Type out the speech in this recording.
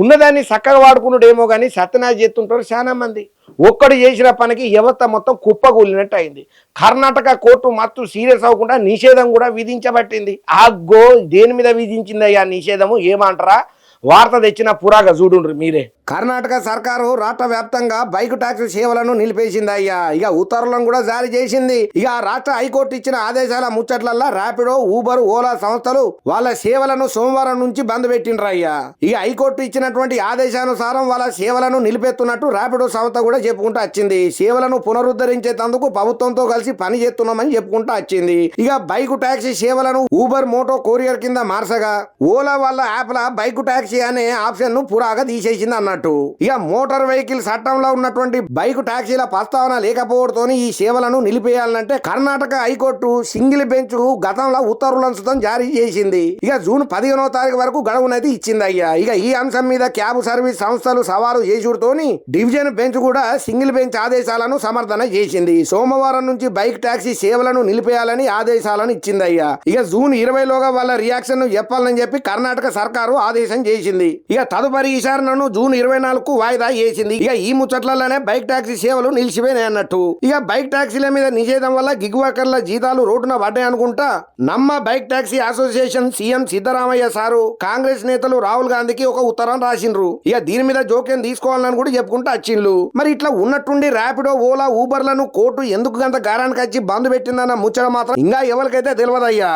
ఉన్నదాన్ని చక్కగా వాడుకున్నాడేమో కానీ సత్యనాశ చేస్తుంటారు చాలా మంది. ఒక్కడు చేసిన పనికి వ్యవస్థ మొత్తం కుప్పగూలినట్టు అయింది కర్ణాటక కోర్టు మత్తు సీరియస్ అవ్వకుండా నిషేధం కూడా విధించబట్టింది. ఆగ్గో దేని మీద విధించిందయ్యా నిషేధము? ఏమంటారా? వార్త తెచ్చిన పురాగా చూడుండ్రు మీరే. కర్ణాటక సర్కారు రాష్ట్ర వ్యాప్తంగా బైక్ ట్యాక్సీ సేవలను నిలిపేసింది అయ్యా. ఇక ఉత్తర్వులను కూడా జారీ చేసింది. ఇక రాష్ట్ర హైకోర్టు ఇచ్చిన ఆదేశాల ముచ్చట్లల్లా ర్యాపిడో ఊబర్ ఓలా సంస్థలు వాళ్ళ సేవలను సోమవారం నుంచి బంద్ పెట్టిండ్రు అయ్యా. ఇక హైకోర్టు ఇచ్చినటువంటి ఆదేశానుసారం వాళ్ళ సేవలను నిలిపేస్తున్నట్టు ర్యాపిడో సంస్థ కూడా చెప్పుకుంటూ వచ్చింది. సేవలను పునరుద్ధరించేందుకు ప్రభుత్వంతో కలిసి పని చేస్తున్నామని చెప్పుకుంటూ వచ్చింది. ఇక బైక్ ట్యాక్సీ సేవలను ఊబర్ మోటో కొరియర్ కింద మార్చగా ఓలా వాళ్ళ యాప్ల బైక్ ట్యాక్సీ అనే ఆప్షన్ను పురాగా తీసేసింది అన్నట్టు. ఇక మోటార్ వెహికల్ చట్టంలో ఉన్నటువంటి బైక్ ట్యాక్సీల ప్రస్తావన లేకపోవడంతో ఈ సేవలను నిలిపేయాలంటే Karnataka high court single bench గతంలో ఉత్తర్వులను సుతం జారీ చేసింది. ఇక జూన్ పదిహేనో తారీఖు వరకు గడువునైతే ఇచ్చింది అయ్యా. ఇక ఈ అంశం మీద క్యాబ్ సర్వీస్ సంస్థలు సవాలు చేసుడుతోని డివిజన్ బెంచ్ కూడా సింగిల్ బెంచ్ ఆదేశాలను సమర్థన చేసింది. సోమవారం నుంచి బైక్ టాక్సీ సేవలను నిలిపేయాలని ఆదేశాలను ఇచ్చింది అయ్యా. ఇక జూన్ ఇరవైలోగా వాళ్ళ రియాక్షన్ చెప్పాలని చెప్పి కర్ణాటక సర్కారు ఆదేశం చేసింది. ఇక తదుపరి విచారణను జూన్ ఇరవై ఇరవై నాలుగు వాయిదా వేసింది. ఇక ఈ ముచ్చట్లలోనే బైక్ టాక్సీ సేవలు నిలిచిపోయినాయి అన్నట్టు. ఇక బైక్ టాక్సీల మీద నిషేధం వల్ల గిగ్ వర్కర్ల జీతాలు రోడ్డున పడ్డాయి అనుకుంటా. Namma bike taxi association CM Siddaramaiah sir Congress నేతలు రాహుల్ గాంధీకి ఒక ఉత్తరం రాసిండ్రు. ఇక దీని మీద జోక్యం తీసుకోవాలని కూడా చెప్పుకుంటూ వచ్చిండ్రు మరి ఇట్లా ఉన్నట్టుండి ర్యాపిడో ఓలా ఊబర్లను కోర్టు ఎందుకు గంత గారానికి వచ్చి బంద్ పెట్టిందన్న ముచ్చట మాత్రం ఇంకా ఎవరికైతే తెలియదయ్యా